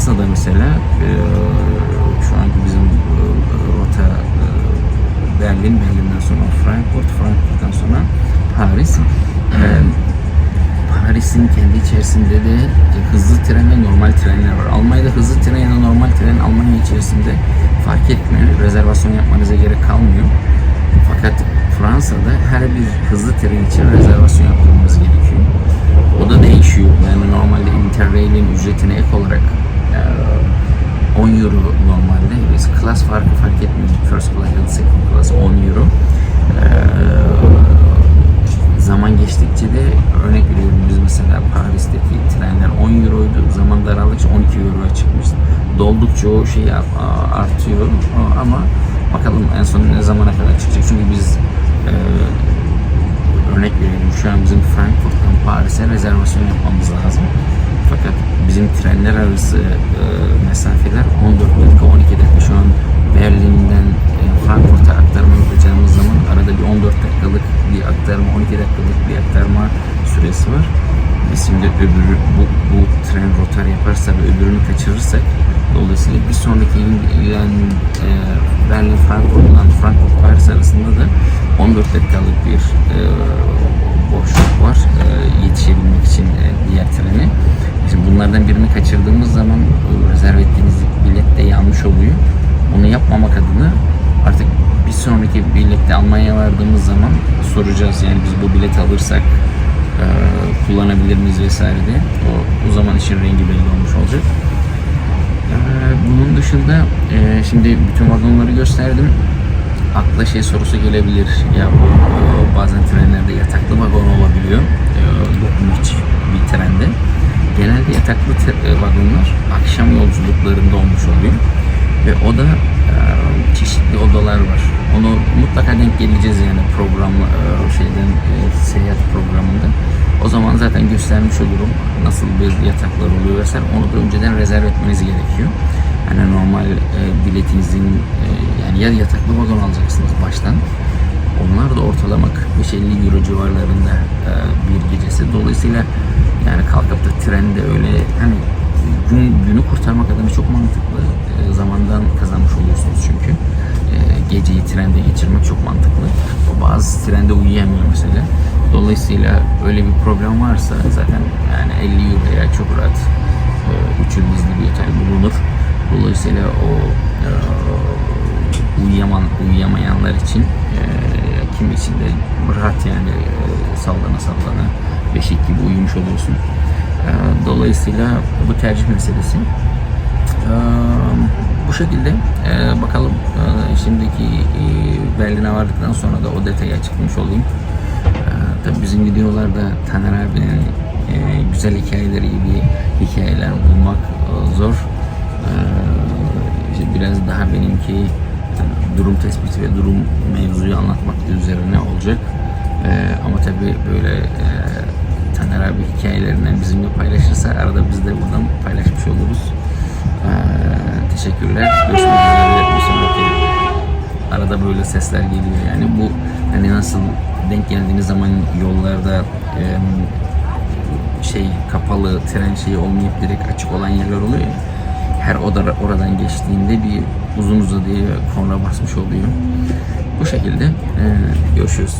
Fransa'da mesela e, şu anki bizim e, rota e, Berlin, Berlin'den sonra Frankfurt, Frankfurt'tan sonra Paris. Paris'in kendi içerisinde de hızlı tren ve normal trenler var. Almanya'da hızlı tren ya da normal tren Almanya içerisinde fark etmiyor. Rezervasyon yapmanıza gerek kalmıyor. Fakat Fransa'da her bir hızlı tren için rezervasyon yaptırmanız mesela Paris'teki trenler 10 euroydu. Zaman daraldıkça 12 euroya çıkmış. Doldukça o şey artıyor ama bakalım en son ne zamana kadar çıkacak. Çünkü biz eee örnek veriyorum şu an bizim Frankfurt'tan Paris'e rezervasyon yapmamız lazım. Fakat bizim trenler arası e, mesafeler 14 dakika 12 dakika şu an öbürü bu, bu tren rotar yaparsa ve öbürünü kaçırırsak dolayısıyla bir sonraki yani e, Berlin Frankfurt'tan Frankfurt Paris arasında da 14 dakikalık bir e, boşluk var e, yetişebilmek için e, diğer trene. Şimdi bunlardan birini kaçırdığımız zaman e, rezerv ettiğimiz bilet de yanlış oluyor. Onu yapmamak adına artık bir sonraki bilette Almanya'ya vardığımız zaman soracağız yani biz bu bileti alırsak kullanabilir miyiz vesaire diye. O, o zaman işin rengi belli olmuş olacak. Ee, Bunun dışında e, şimdi bütün vagonları gösterdim. Akla şey sorusu gelebilir. Ya bu e, bazen trenlerde yataklı vagon olabiliyor. E, Hiç bir trende. Genelde yataklı e, vagonlar akşam yolculuklarında olmuş oluyor. Ve o da çeşitli odalar var. Onu mutlaka denk geleceğiz yani program e, şeyden seyahat programında. O zaman zaten göstermiş olurum nasıl bir yataklar oluyor vesaire. Onu da önceden rezerv etmeniz gerekiyor. Yani normal biletinizin yani ya yataklı vagon alacaksınız baştan. Onlar da ortalama 45-50 euro civarlarında bir gecesi. Dolayısıyla yani kalkıp da trende öyle hani gün, günü kurtarmak adına çok mantıklı trende geçirmek çok mantıklı. O bazı trende uyuyamıyor mesela. Dolayısıyla öyle bir problem varsa zaten yani 50 euroya çok rahat e, üç yıldızlı bir otel bulunur. Dolayısıyla o e, uyuyaman, uyuyamayanlar için e, kim için de rahat yani e, sallana sallana beşik gibi uyumuş oluyorsun. E, dolayısıyla bu tercih meselesi. E, bu şekilde e, bakalım e, şimdiki e, Berlin'e vardıktan sonra da o detayı açıklamış olayım. E, tabii bizim videolarda Taner abinin e, güzel hikayeleri gibi hikayeler bulmak e, zor. E, işte biraz daha benimki e, durum tespiti ve durum mevzuyu anlatmak üzerine olacak. E, ama tabii böyle e, Taner abi hikayelerinden bizimle paylaşırsa arada biz de buradan paylaşmış oluruz. Ee, teşekkürler. Görüşmek üzere. Arada böyle sesler geliyor. Yani bu hani nasıl denk geldiğiniz zaman yollarda em, şey kapalı tren şeyi olmayıp direkt açık olan yerler oluyor. Her oda oradan geçtiğinde bir uzun uzadıya korna basmış oluyor. Bu şekilde e, görüşürüz.